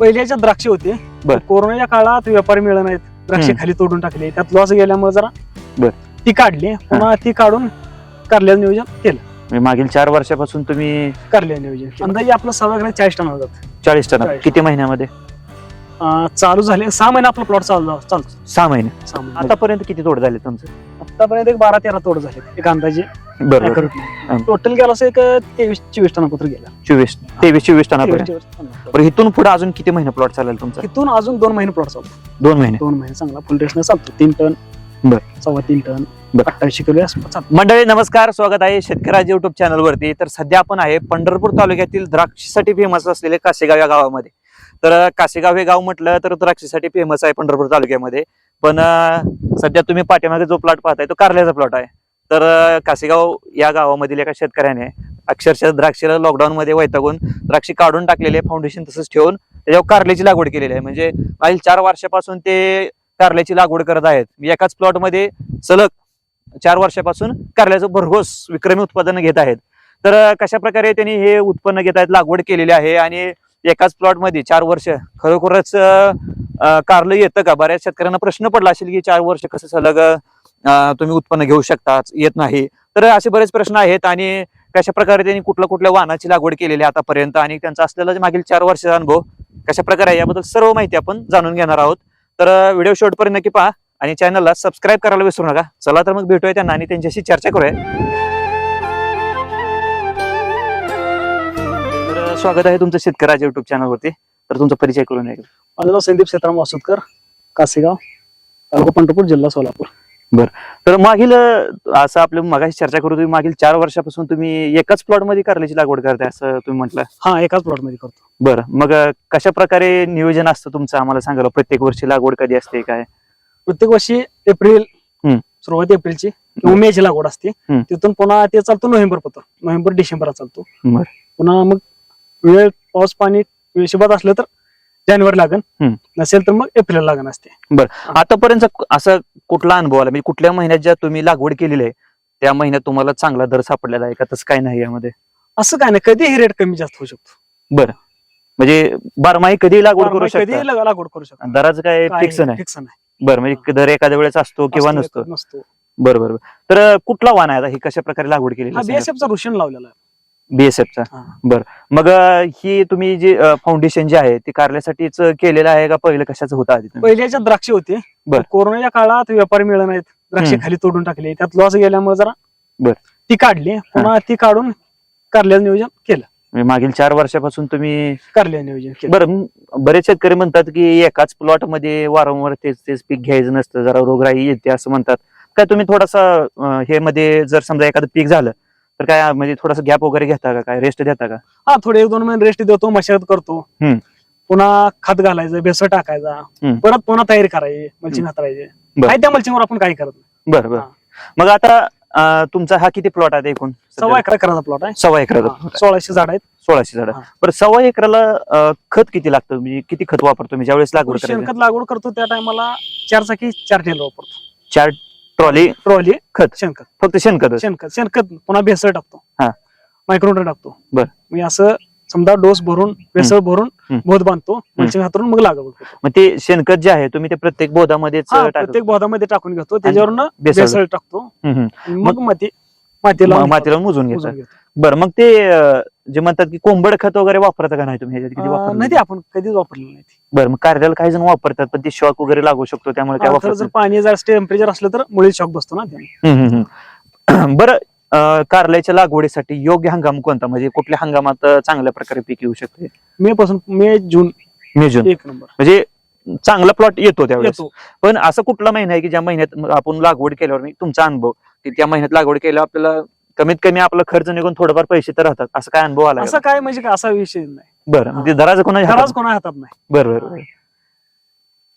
पहिल्याच्या द्राक्षे होते. बर. कोरोनाच्या काळात व्यापारी मिळत नाहीत. द्राक्षे हम्म. खाली तोडून टाकले. त्यात लॉस गेल्यामुळे जरा बर. ती काढली. पुन्हा ती काढून कारल्याचं नियोजन केलं. म्हणजे मागील चार वर्षापासून तुम्ही कारल्या नियोजन केलं. अंदाजे आपलं एकर चाळीस टन होतात चाळीस टन. चाळीस. किती महिन्यामध्ये? अं, चालू झाले. सहा महिने आपला प्लॉट चालू चालतो. सहा महिने. सहा महिने. आतापर्यंत किती तोड झाले तुमचं? आतापर्यंत एक बारा तेरा तोड झाले एक अंदाजे. बरोबर. टोटल गेला असं एक तेवीस चोवीस टनापत्र गेला. चोवीस तेवीस चोवीस टनापर्यंत? तेवीस- चोवीस टनापर्यंत. बरं इथून पुढे अजून किती महिने प्लॉट चालेल तुमचा? तिथून अजून दोन महिने प्लॉट चालतो दोन महिने. दोन महिने चांगला. फुल रेशने चालतो. तीन टन बर. सव्वा तीन टन बर. अठ्ठावीसशे किलो आसपास चालतो. मंडळी नमस्कार. स्वागत आहे शेतकऱ्याच्या युट्यूब चॅनल वरती. तर सध्या आपण आहे पंढरपूर तालुक्यातील द्राक्षीसाठी फेमस असलेले कासेगाव या गावामध्ये. तर कासेगाव हे गाव म्हटलं तर द्राक्षीसाठी फेमस आहे पंढरपूर तालुक्यामध्ये. पण सध्या तुम्ही पाठीमागे जो प्लॉट पाहताय तो कारल्याचा प्लॉट आहे. तर कासेगाव या गावामधील एका शेतकऱ्याने अक्षरशः द्राक्षीला लॉकडाऊनमध्ये वैतागून द्राक्षी काढून टाकलेले फाउंडेशन तसंच ठेवून त्याच्यावर कारल्याची लागवड केलेली आहे. म्हणजे मागील चार वर्षापासून ते कारल्याची लागवड करत आहेत. एकाच प्लॉटमध्ये सलग चार वर्षापासून कारल्याचं भरघोस विक्रमी उत्पादन घेत आहेत. तर कशा प्रकारे त्यांनी हे उत्पन्न घेत आहेत लागवड केलेली आहे आणि एकाच प्लॉटमध्ये चार वर्ष. खरोखरच कारलं येतं का? बऱ्याच शेतकऱ्यांना प्रश्न पडला असेल की चार वर्ष कसं सलग तुम्ही उत्पन्न घेऊ शकता येत नाही. तर असे बरेच प्रश्न आहेत आणि कशा प्रकारे त्यांनी कुठल्या कुठल्या वाहनाची लागवड केलेली आहे आतापर्यंत आणि त्यांचा असलेला मागील चार वर्षाचा अनुभव कशा प्रकारे आहे याबद्दल सर्व माहिती आपण जाणून घेणार आहोत. तर व्हिडिओ शेवटपर्यंत नक्की पहा आणि चॅनलला सबस्क्राईब करायला विसरू नका. चला तर मग भेटूया त्यांना आणि त्यांच्याशी चर्चा करूया. स्वागत आहे तुमचं शेतकऱ्याच्या युट्यूब चॅनलवरती तर तुमचा परिचय करून येईल माझं नाव संदीप सीताराम वासुदकर कासेगाव तालुका पंढरपूर जिल्हा सोलापूर. तर मागील असं आपलं मगाशी चर्चा करू तुम्ही मागील चार वर्षापासून तुम्ही एकाच प्लॉटमध्ये कारल्याची लागवड करताय असं तुम्ही म्हटलं? हा एकाच प्लॉटमध्ये करतो. बरं. मग कशा प्रकारे नियोजन असतं तुमचं? आम्हाला सांगायला प्रत्येक वर्षी लागवड कधी असते काय? प्रत्येक वर्षी एप्रिल हम्म. सुरुवात एप्रिलची किंवा मेची लागवड असते. हम्म. तिथून पुन्हा ते चालतो नोव्हेंबर पर्यंत नोव्हेंबर डिसेंबर चालतो. बरं. पुन्हा मग वेळ पाऊस पाणी हिशोबात असलं तर जानेवारी लागन. हम्म. नसेल तर मग एप्रिल लागन असते. आतापर्यंत असा कुठला अनुभव आला? म्हणजे कुठल्या महिन्यात ज्या तुम्ही लागवड केलेली आहे त्या महिन्यात तुम्हाला चांगला दर सापडलेला आहे का? तसं काय नाही यामध्ये? असं काय नाही. कधीही रेट कमी जास्त होऊ शकतो. म्हणजे बारमाही कधी लागवड करू कधी शकता. लागवड करू शकतो. दराचं काय फिक्स नाही. फिक्स नाही. बरं म्हणजे दर एखाद्या वेळेस असतो किंवा नसतो. नसतो. बरं बरं बरं. तर कुठला वाण आहे ही कशा प्रकारे लागवड चा रुशन लावलेला आहे. बीएसएफचा हा. मग अं, ही तुम्ही जी फाउंडेशन जे आहे ते कारल्यासाठीच केलेलं आहे का? पहिलं कशाचं होतं आधी तुम्ही? पहिल्याच्या द्राक्षे होते. बर. कोरोनाच्या काळात व्यापारी मिळत नाहीत. द्राक्षे हम्म. खाली तोडून टाकले. त्यात लॉस गेल्यामुळे जरा बर. ती काढली. पुन्हा ती काढून कारल्याचं नियोजन केलं. म्हणजे मागील चार वर्षापासून तुम्ही कारल्या नियोजन केलं. बरं म- बरेच शेतकरी म्हणतात की एकाच प्लॉटमध्ये वारंवार तेच तेच पीक घ्यायचं नसतं. जरा रोगराई येते असं म्हणतात. काय तुम्ही थोडासा अं, हे मध्ये जर समजा एखादं पीक झालं तर काय म्हणजे थोडासा गॅप वगैरे घेता का? काय रेस्ट देता का? हा थोडे एक दोन महिने रेस्ट देतो मशागत करतो. हम्म. पुन्हा खत घालायचं भेसळ टाकायचा. हम्म. परत पुन्हा तयारी करायची मल्चिंग हाताळायचे. बर. काय त्या मल्चिंगवर आपण काही करत नाही. बरं बरं. हा. मग आता अं, तुमचा हा किती प्लॉट आहे एकूण? सव्वा एकरा करायचा प्लॉट आहे. सव्वा एकराचा हा, सोळाशे झाड आहेत. सोळाशे झाड. हा. बरं सव्वा एकराला अं, खत किती लागतं? म्हणजे किती खत वापरतो? मी ज्यावेळेस लागवड करायचं? शेणखत लागवड करतो त्या टायमाला चार चाकी चार टेल वापरतो. चार ट्रॉली ट्रॉली खत शेणखत फक्त शेणखत शेणखत शेणखत पुन्हा भेसळ टाकतो हा. मायक्रोनर टाकतो बर. मी असं समजा डोस भरून भेसळ भरून. बोध बांधतो मल्चिंग हातरून मग लागवड करतो मग ते शेणखत जे आहे तुम्ही ते प्रत्येक बोधामध्येच हा, टाकता? प्रत्येक बोधामध्ये टाकून घेतो त्याच्यावरून. भेसळ टाकतो हम्म, हम्म. आणि मग माती मातीला मातीला मोजून घेतो. बरं मग ते अं, जे म्हणतात की कोंबड खत वगैरे वापरता का नाही तुम्ही? ह्याच्यात किती अं, वापरलं? नाही ते आपण कधीच वापरलेलं नाही ते. बरं मग कार्याला काही जण वापरतात पण ते शॉक वगैरे लागू शकतो त्यामुळे काय खरं जर पाणी जर टेम्परेचर असलं तर मुळी शॉक बसतो ना त्याने. हम्म, हम्म, हम्म. बरं अं, कारल्याच्या लागवडीसाठी योग्य हंगाम कोणता? म्हणजे कुठल्या हंगामात अं, चांगल्या प्रकारे पीक येऊ शकते? मे पासून मे जून. मे जून. एक नंबर. म्हणजे चांगला प्लॉट येतो त्यावेळेस. येतो. पण असं कुठला महिना आहे की ज्या महिन्यात म- आपण लागवड केल्यावर मी- तुमचा अनुभव की त्या महिन्यात लागवड केल्यावर आपल्याला कमीत कमी आपला खर्च निघून थोडंफार पैसे तर राहतात. असं काय अनुभव आला असं काय म्हणजे असा विषय नाही. बरं म्हणजे दराचं कोणाच्या घराच? कोणा हातात नाही. बरं बरं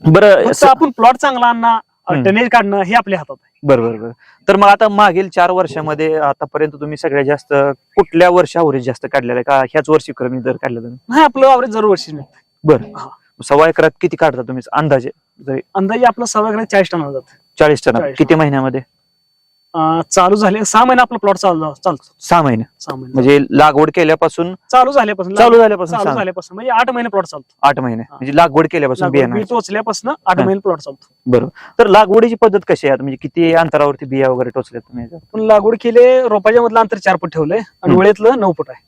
बरं. फक्त आपण प्लॉट चांगला आणणं हम्म. टनेज काढणं हे आपल्या हातात आहे. बरं बरं बरं. तर मग आता मागील चार वर्षामध्ये आतापर्यंत तुम्ही सगळ्यात जास्त कुठल्या वर्षी अवरेज जास्त काढलेला आहे? का ह्याच वर्षी कमी दर काढलेला तुम्ही? नाही आपलं अवरेज जरूर वर्षी बरं. सव्वा एकरात किती काढता तुम्ही? अंदाजे? अंदाजे आपलं सव्वा ग्रॅम चाळीस टन होतात चाळीस टन किती महिन्यामध्ये? अं, चालू झाले. सहा महिने आपला प्लॉट चालू चालतो सहा महिने. सहा महिने. म्हणजे लागवड केल्यापासून चालू झाल्यापासून चालू झाल्यापासून चालू सहा- झाल्यापासून. म्हणजे आठ महिने प्लॉट चालतो. आठ महिने. म्हणजे लागवड केल्यापासून लागवड बियाणं. बी टोचल्यापासून आठ हा. महिने प्लॉट चालतो. बरोबर. तर लागवडीची पद्धत कशी आहे? आता? म्हणजे किती अंतरावरती बिया वगैरे टोचल्यात तुम्ही? पण लागवड केले रोपाच्या मधलं अंतर चार फूट ठेवलंय आणि हम्म. वेळेतलं नऊ फूट आहे.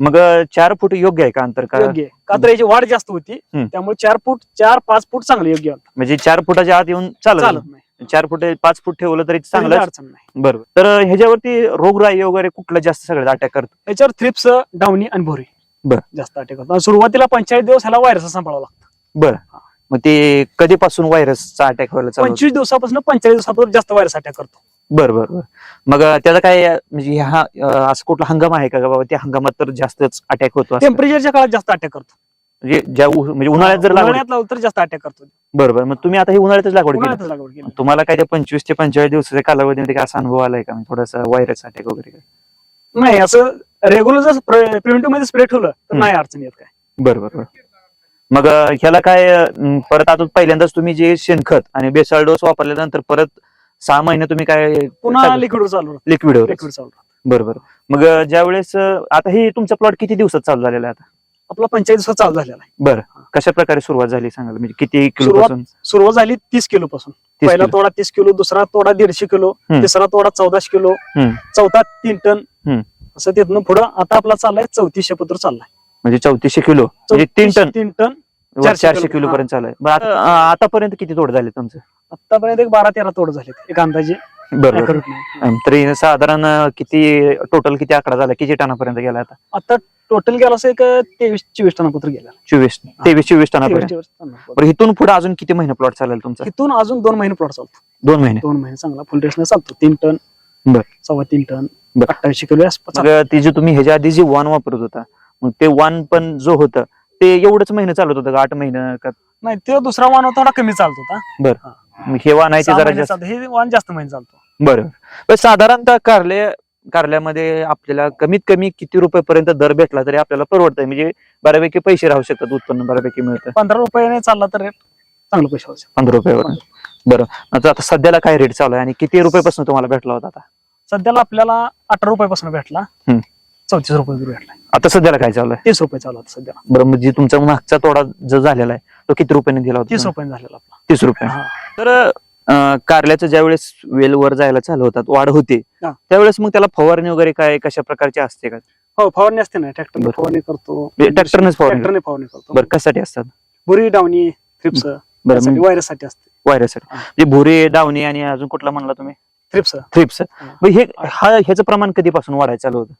मग अं, चार फूट योग्य आहे का अंतर? का योग्य आहे. का तर याची वाढ जास्त होती. हम्म. त्यामुळे चार फूट चार पाच फूट चांगलं योग्य आहे. म्हणजे चार फुटाच्या आत येऊन चालत चालत नाही. चार फुट पाच फूट ठेवलं तरी चांगलं अडचण नाही. बरोबर. तर ह्याच्यावरती रोगराई वगैरे कुठलं जास्त सगळं अटॅक करतो? याच्यावर थ्रिप्स डावणी आणि भोरी बर. जास्त अटॅक करतो. आणि सुरुवातीला पंचेचाळीस दिवस ह्याला व्हायरस सांभाळावं लागतं. बरं. मग ते कधीपासून व्हायरसचा अटॅक व्हायला चालू? पंचवीस दिवसापासून पंचेचाळीस दिवसापर्यंत जास्त व्हायरस अटॅक करतो. बरं बरं बरं. मग अं, त्याचा काय अं, म्हणजे हा अं, असं कुठला हंगाम आहे का का बाबा? त्या हंगामात तर जास्तच अटॅक होतो असं? टेम्परेचरच्या काळात जास्त अटॅक करतो. म्हणजे ज्या उ- म्हणजे उन्हाळ्यात जर लागवड उन्हाळ्यात लावलं तर जास्त अटॅक करतो. बरोबर मग तुम्ही आता ही उन्हाळ्यातच लागवड केली. उन्हाळ्यातच लागवड केली. तुम्हाला काय त्या पंचवीस ते पंचेचाळीस दिवसाच्या कालावधीमध्ये काय असा अनुभव आलाय का? थोडासा व्हायरस अटॅक वगैरे काय? नाही असं रेग्युलर जर प्रिव्हेंटिव्हमध्ये स्प्रे ठेवलं तर हम्म. नाही अडचण येत काय. बरं बरं बरं मग अं, ह्याला काय अं, परत आता पहिल्यांदाच तुम्ही जे शेणखत आणि बेसाळ डोस वापरल्यानंतर परत सहा महिने तुम्ही काय पुन्हा लिक्विड चालू लिक्विड लिक्विड चालू. बरोबर. मग अं, ज्यावेळेस अं, आता हे तुमचा प्लॉट किती दिवसात चालू झालेला आहे आता? आपला दिवसात चालू झालेला आहे. बरं. कशा प्रकारे सुरुवात झाली सांगाल? म्हणजे किती किलो सुरुवात- पासून? सुरुवात झाली तीस किलो पासून. तीस पहिला किलो? तोडा तीस किलो दुसरा तोडा दीडशे किलो हम्म. तिसरा तोडा चौदाशे किलो हम्म. चौथा तीन टन. असं तिथनं पुढं आता आपला चाललाय चौतीसशे पत्र चाललाय. म्हणजे चौतीसशे किलो. म्हणजे तीन टन. तीन टन वर चारशे चारशे किलो, किलो. पर्यंत चालू आहे बरं, आता आतापर्यंत किती तोड झाले तुमचं? आतापर्यंत एक बारा तेरा तोड झाले एक अंदाजे. बरोबर नाही. तरी साधारण किती टोटल किती आकडा झाला? किती टनापर्यंत गेला आता? आता टोटल गेला असं एक तेवीस चोवीस टनापत्र गेला. चोवीस तेवीस चोवीस टनापर्यंत. तेवीस टनापत्र. बरं इथून पुढे अजून किती महिने प्लॉट चालेल तुमचा? इथून अजून दोन महिने प्लॉट चालतो. दोन महिने. दोन महिने चांगला. फुल रेशने चालतो. तीन टन बर. सव्वा तीन टन बर. अठ्ठावीसशे किलो आसपास मग ती जे तुम्ही ह्याच्या आधी जे वाण वापरत होता मग ते वाण पण जो होतं ते एवढंच महिने चालत होतं का? आठ महिने का? नाही ते दुसरा वाहन थोडा कमी चालतो होता. मग हे वाण आहे ते सहा जरा महिने जास्त. चालतं. हे वाहन जास्त महिने चालतो. पण साधारणतः कारले कारल्यामध्ये आपल्याला कमीत कमी किती रुपयापर्यंत दर भेटला तरी आपल्याला परवडतंय. म्हणजे बऱ्यापैकी पैसे राहू शकतात उत्पन्न बऱ्यापैकी मिळतं. पंधरा रुपयाने चालला तर रेट चांगलं पैसे व्हायचे पंधरा रुपयावर बरं. आता आता सध्याला काय रेट चालू आहे आणि किती रुपयापासून तुम्हाला भेटला होता आता? सध्याला आपल्याला अठरा रुपयापासून भेटला. हम्म. चौतीस रुपये भेटला. आता सध्याला काय चालू आहे? तीस रुपये चालू आता सध्याला. बरं म्हणजे तुमचा मागचा तोडा जो झालेला आहे तो किती रुपयाने दिला होता तीस? रुपये झालेला आपला. तीस रुपये. हा. तर कारल्याचं ज्यावेळेस वेल वर जायला चालू होतात वाढ होते हा. त्यावेळेस मग त्याला फवारणी वगैरे काय कशा प्रकारची असते का? हो फवारणी असते ना ट्रॅक्टर बरं. फवारणी करतो. म्हणजे ट्रॅक्टरनेच फवारणी. ट्रॅक्टरने फवारणी करतो. बरं कशासाठी असतात? बुरी डावणी थ्रिप्स. बरं व्हायरससाठी असते. व्हायरससाठी हा. म्हणजे भुरे डावणी आणि अजून कुठला म्हणला तुम्ही? थ्रिप्स. थ्रिप्स. हा. मग हे हा ह्याचं प्रमाण कधीपासून वाढायला चालू होतं?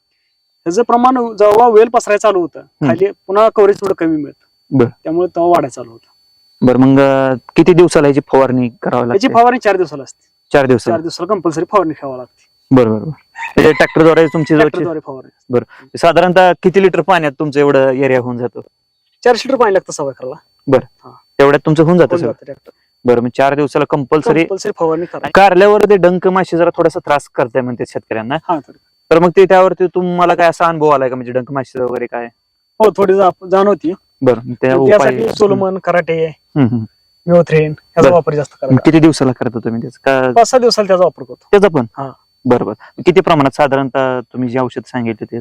ह्याचं प्रमाण जेव्हा वेल पसरायला चालू होतं खाली पुन्हा कव्हरेज थोडं कमी मिळतं. बरं. त्यामुळे तेव्हा वाढायला चालू होतं. बरं मग अं, किती दिवसाला याची फवारणी करावी याची लागते? फवारणी चार दिवसाला असते. चार दिवसाला? चार दिवसाला कंपल्सरी फवारणी ठेवावी लागते. बरोबर ट्रॅक्टरद्वारे तुमची जवळची ट्रॅक्टरद्वारे फवारणी साधारणतः किती लिटर पाण्यात तुमचं एवढं एरिया होऊन जातो? चारशे लिटर पाणी लागतं सवय करायला तेवढ्यात तुमचं होऊन जातं सगळं? ट्रॅक्टर बरं मग चार दिवसाला कंपल्सरी कंपल्सरी फवारणी करा कारल्यावर ते डंक माशी जरा थोडासा त्रास करताय म्हणते शेतकऱ्यांना. हा तर तर मग ते त्यावरती तुम्हाला काय असा अनुभव आलाय का? म्हणजे डंक माशीचा वगैरे काय? हो थोडी जा- जाणवती. बरं त्या उपाय त्यासाठी सोलोमन कराटे हम्म. मिओथ्रेन याचा बरं. वापर जास्त मग करायचा किती दिवसाला करता तुम्ही त्याचं? का पाच सहा दिवसाला त्याचा वापर करतो. त्याचं पण? हा. बरोबर किती प्रमाणात साधारणतः तुम्ही जे औषध सांगितले ते?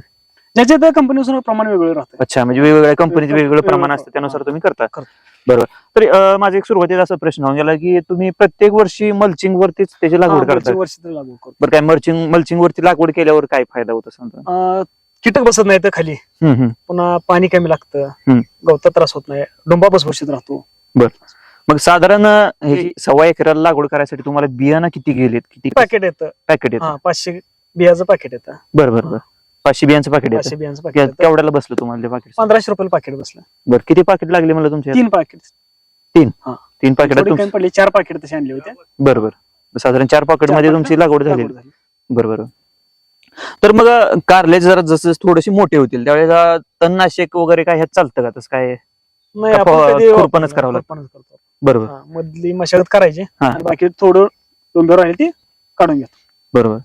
ज्याच्या त्या कंपनीनुसार प्रमाण वेगवेगळं राहतं. अच्छा म्हणजे वेगवेगळ्या कंपनीचे वेगवेगळं- प्रमाण असतं त्यानुसार. तुम्ही करता. करतो. बरोबर तर अं, माझा एक सुरुवातीला असा प्रश्न होऊन गेला की तुम्ही प्रत्येक वर्षी मल्चिंग वरतीच त्याची लागवड करता? वर्षी लागवड करतो. बरं काय मल्चिंग मल्चिंग वरती लागवड केल्यावर काय फायदा होतो समजा अं, कीटक बसत नाही तर खाली. हम्म, हम्म. पुन्हा पाणी कमी लागतं. हम्म. गवता त्रास होत नाही. डोंबा भुसभुशीत राहतो. मग साधारण ह्याची सव्वा एकराला लागवड करायसाठी तुम्हाला बियाणं किती गेलेत? किती पॅकेट येतं. पॅकेट येतं. हा पाचशे बियाचं पॅकेट येतं. बरं बरं बरं. पाचशे बियांचं पाकिट येतं. पाचशे बियांचं के- पॅकेट येतं. केवढ्याला बसलं तुम्हाला ते पाकिट पंधराशे रुपयाला पॅकेट बसलं. बरं किती पाकिट लागले मला तुमचे? तीन पॅकेट तीन? पाकिट थोडी कमी पडली चार पॅकेट तसे आणले होते. बरं बरं. साधारण चार पाकिटमध्ये तुमची लागवड झाली. लागवड झाली. बरं बरं. तर मग कारले जरा जसं थोडेसे मोठे होतील त्यावेळेस अं, तणनाशक वगैरे काय ह्यात चालतं का? तसं काय नाही आपण फ- कधी खुरपणच करावं लागतं? खुरपणच करतो बरोबर हा, मधली मशागत करायची हा. आणि बाकी थोडं दोन दोन राहिले ती काढून घेतो बरोबर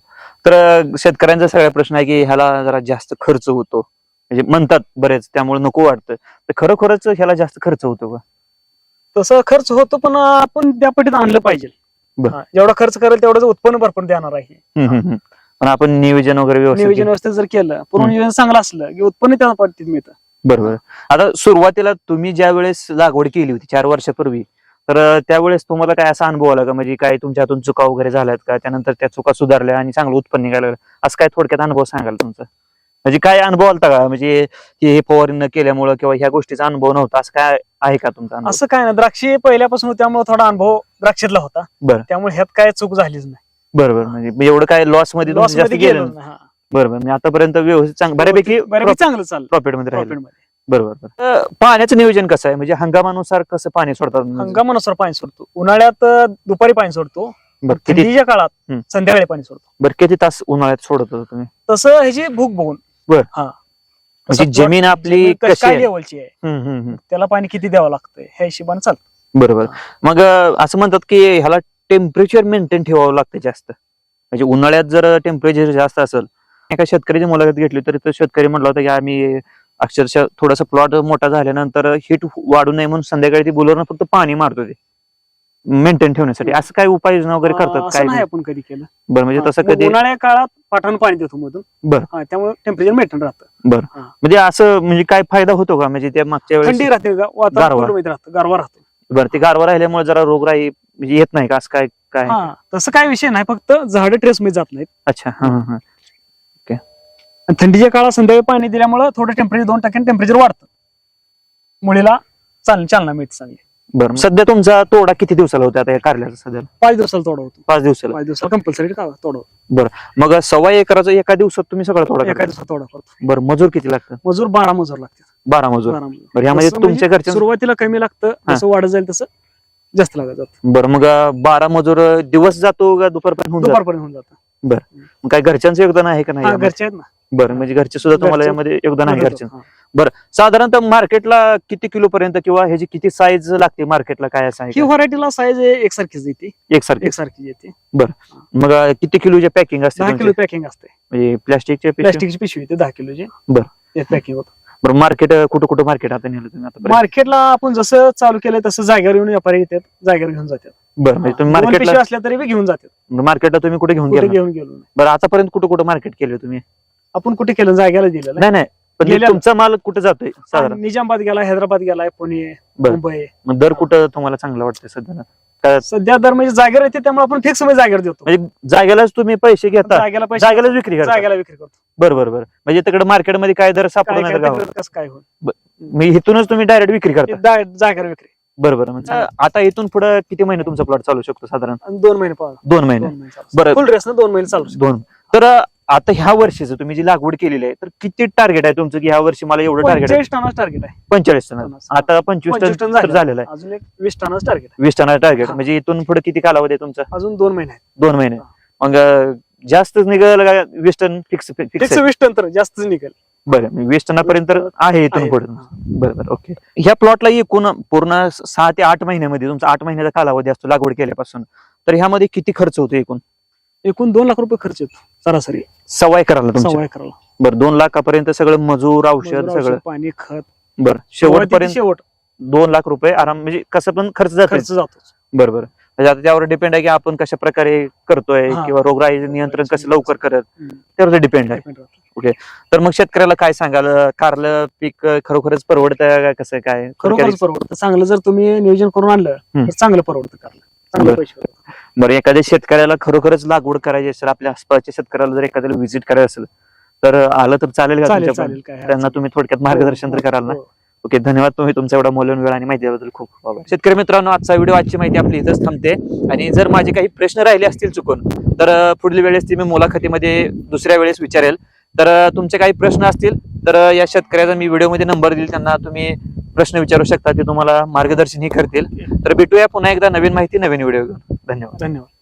तर अं, शेतकऱ्यांचा सगळा प्रश्न आहे की ह्याला जरा जास्त खर्च होतो म्हणजे म्हणतात बरेच त्यामुळे नको वाटतं तर खरोखरच ह्याला जास्त खर्च होतो का तसं खर्च होतो पण आपण त्या पटीत आणलं पाहिजे बर. हा, जेवढा खर्च करेल तेवढंच उत्पन्न भरपूर देणार आहे हम्म, हम्म, हम्म. पण आपण नियोजन वगैरे व्यवस्थित नियोजन. व्यवस्थित जर केलं पूर्ण हम्म. नियोजन चांगलं असलं की उत्पन्न त्या पद्धतीत मिळतं बरोबर. आता सुरुवातीला तुम्ही ज्या वेळेस लागवड केली होती चार वर्षापूर्वी तर त्यावेळेस तुम्हाला काय असा अनुभव आला का? म्हणजे काय तुमच्या हातून चुका वगैरे झाल्यात का? त्यानंतर त्या चुका सुधारल्या आणि चांगलं उत्पन्न निघालं. असं काय थोडक्यात अनुभव सांगाल तुमचा? म्हणजे काय अनुभव आलता का? म्हणजे की हे फवारणी न केल्यामुळं किंवा ह्या गोष्टीचा अनुभव नव्हता असं काय आहे का तुमचा? असं काय ना द्राक्षी पहिल्यापासून त्यामुळे थोडा अनुभव द्राक्षीतला होता. बरं. त्यामुळे ह्यात काय चूक झालीच नाही. बरोबर. म्हणजे एवढं काय लॉसमध्ये लॉसमध्ये गेलं. बरोबर म्हणजे आतापर्यंत व्यवस्थित चांगलं बऱ्यापैकी बऱ्यापैकी चांगलं चाललं. प्रॉफिटमध्ये राहिलं. प्रॉफिटमध्ये बरोबर बरोबर. अं, पाण्याचं नियोजन कसं आहे? म्हणजे हंगामानुसार कसं पाणी सोडतात? हंगामानुसार पाणी सोडतो. उन्हाळ्यात अं, दुपारी पाणी सोडतो. बरं किती थंडीच्या काळात हम्म. संध्याकाळी पाणी सोडतो. बरं किती तास उन्हाळ्यात सोडत होता तुम्ही? तसं ह्याची भूक बघून. बर. हा. म्हणजे जमीन आपली जमीन कशी काय आहे? लेवलची आहे. हम्म, हम्म, हम्म. त्याला पाणी किती द्यावं लागतंय? ह्या हिशोबाने चालतं. बरोबर मग अं, असं म्हणतात की ह्याला टेम्परेचर मेंटेन ठेवावं लागतं जास्त. म्हणजे उन्हाळ्यात जर टेम्परेचर जास्त असेल एका शेतकऱ्याची मुलाखत घेतली तर तो शेतकरी म्हटला होता की आम्ही अक्षरशः थोडासा प्लॉट मोठा झाल्यानंतर हिट वाढू नये म्हणून संध्याकाळी ती बुलरनं फक्त पाणी मारतो ते मेंटेन ठेवण्यासाठी. असं काय उपाययोजना वगैरे करतात? असं काय आपण कधी केलं. बरं म्हणजे तसं मग कधी उन्हाळ्या काळात पाठाण पाणी देतो मधून. बर. हा, त्यामुळे टेम्परेचर मेंटेन राहतं. म्हणजे असं म्हणजे काय फायदा होतो का? म्हणजे त्या मागच्या वेळेस थंडी राहते गा- वातावरण गारवा. राहतं गारवा राहतो. बरं ते गारवा राहिल्यामुळे जरा रोगराई म्हणजे येत नाही का? असं काय काय? हा तसं काय विषय नाही. फक्त झाडं ट्रेस मध्ये जात नाहीत. अच्छा हा हा, हा. आणि थंडीच्या काळात संध्याकाळी पाणी दिल्यामुळे थोडं टेम्परेचर दोन टक्क्याने टेम्परेचर वाढतं. मुलीला चाल चालना मिळते चांगली. बरं सध्या तुमचा तोडा किती दिवसाला होता आता या कारल्याचा सध्या? पाच दिवसाला तोडा होतो. पाच दिवसाला. पाच दिवसाला कंपल्सरी तोडा होतो. मग सव्वा एकराचा एका दिवसात तुम्ही सगळा तोडा एका करता? दिवसात तोडा करतो. बरं मजूर किती लागतं मजूर बारा मजूर लागतात. बारा मजूर. बारा मजूर. बरं यामध्ये तुमच्या म्हणजे घरच्या सुरुवातीला कमी लागतं जसं वाढत जाईल तसं जास्त लागत जातं. बरं मग अं, बारा मजूर अं, दिवस जातो का दुपारपर्यंत होऊन जातो? दुपारपर्यंत होऊन जातं. मग काय घरच्यांचं योगदान आहे का नाही हा यामध्ये? घरचे आहेत ना. बरं म्हणजे घरचे सुद्धा तुम्हाला घरचे- यामध्ये योगदान आहे घरचे हा. साधारणतः मार्केटला किती किलो पर्यंत किंवा ह्याची किती साईज लागते मार्केटला काय असं आहे ही का? व्हरायटीला साईज एकसारखीच येते. एकसारखी एकसारखी येते. मग अं, किती किलोचे पॅकिंग असते दहा? किलो पॅकिंग असते. म्हणजे प्लास्टिकचे प्लास्टिकची पिशवी येते दहा किलोची. बरं. पॅकिंग होतं. बरं मार्केट कुठं कुठं मार्केट आता नेलं तुम्ही आता मार्केटला आपण जसं चालू केलं तसं जागेवर येऊन व्यापारी येतात जागेवर घेऊन जातात. बरं म्हणजे तुम्ही दोन मार्केटला पिशव्या असल्या तरी बी घेऊन जातात. मार्केटला तुम्ही कुठे घेऊन कुठे गेला? घेऊन गेलो नाही. बरं आतापर्यंत कुठं कुठं मार्केट केले तुम्ही? आपण कुठे केलं? जागेला दिलेलं नाही? नाही पण. तुमचा माल कुठे जातोय? साधारण. निजामाबाद गेला हैदराबाद गेलाय पुणे बरं. मुंबई. मग दर कुठं तुम्हाला चांगलं वाटतं सध्याला? सध्या दर म्हणजे जागेवर येते त्यामुळे आपण फिक्समध्ये जागेवर देतो. म्हणजे जागेलाच तुम्ही पैसे घेता. जागेला पैसे जागेलाच विक्री करता. जागेला विक्री करतो. बरं बरं बरं. म्हणजे तिकडे मार्केटमध्ये काय दर काय तिकडं कसं काय होईल? मी इथूनच तुम्ही डायरेक्ट विक्री ते करता जा- जागेवर विक्री. बरं बरं. म्हणजे आता इथून पुढे किती महिने तुमचा प्लॉट चालू शकतो साधारण? आणि दोन महिने पाहा. दोन महिने. दोन महिने बरं. फुल ड्रेस ना दोन महिने चालू शकतो. दोन. तर आता ह्या वर्षीचं तुम्ही जी लागवड केलेली आहे तर किती टार्गेट आहे तुमचं? की ह्या वर्षी मला एवढं टार्गेट आहे? पंचेचाळीस टनाच टार्गेट आहे. पंचेचाळीस टन टनाचं. आता पंचवीस पंचवीस टन टन तर झालेलं आहे. अजून एक वीस टनाच टार्गेट आहे. वीस टनाचं टार्गेट हा. म्हणजे इथून पुढे किती कालावधी आहे तुमचा? अजून दोन महिने आहेत. दोन महिने. हा. मग अं, जास्त निघाल का वीस टन फिक्स फिक्स वीस टन तर जास्तच निघेल. बरं मी वीस टनापर्यंत आहे इथून आहे. पुढे बरं बरं ओके. ह्या प्लॉटला एकूण पूर्ण सहा ते आठ महिन्यामध्ये तुमचा आठ महिन्याचा कालावधी असतो लागवड केल्यापासून. तर ह्यामध्ये किती खर्च होतो एकूण? एकूण दोन लाख रुपये खर्च येतो सरासरी. सवाय करायला तुमच्या सव्वा एकराला. बरं दोन लाखापर्यंत सगळं मजूर औषध मजूर, सगळं? औषध, पाणी खत. बरं शेवट शेवटपर्यंत शेवट. दोन लाख रुपये आराम म्हणजे कसं पण खर्च जातो खर्च जातो बरं बरं. म्हणजे आता त्यावर डिपेंड आहे की आपण कशा प्रकारे करतोय हा. किंवा रोगराई नियंत्रण कसं लवकर करत हम्म. त्यावर डिपेंड आहे. तर मग शेतकऱ्याला काय सांगाल? कारलं पीक खरोखरच परवडतं का कसं काय? खरोखरच परवडतं. चांगलं जर तुम्ही नियोजन करून आणलं हम्म. तर चांगलं परवडतं करायला चांगले बरं. पैसे होतात. बरं एखाद्या शेतकऱ्याला खरोखरच लागवड करायची असेल आपल्या आसपासच्या शेतकऱ्याला जर एखाद्याला व्हिजिट करायचं असेल तर आलं तर चालेल का चालेल तुमच्याकडून? चालेल काय त्यांना तुम्ही थोडक्यात. मार्गदर्शन तर हो, कराल ना हो. ओके धन्यवाद तुम्ही तुमचा एवढा मौल्यवान वेळ आणि माहिती दिल्याबद्दल खूप खूप आभार शेतकरी मित्रांनो आजचा व्हिडिओ आजची माहिती आपली इथंच थांबते आणि जर माझे काही प्रश्न राहिले असतील चुकून तर अं, पुढील वेळेस ती मी मुलाखतीमध्ये दुसऱ्या वेळेस विचारेल तर अं, तुमचे काही प्रश्न असतील तर अं, या शेतकऱ्याचा मी व्हिडिओमध्ये नंबर देईल त्यांना तुम्ही प्रश्न विचारू शकता ते तुम्हाला मार्गदर्शनही करतील. तर भेटूया पुन्हा एकदा नवीन माहिती नवीन व्हिडिओ घेऊन. धन्यवाद. धन्यवाद.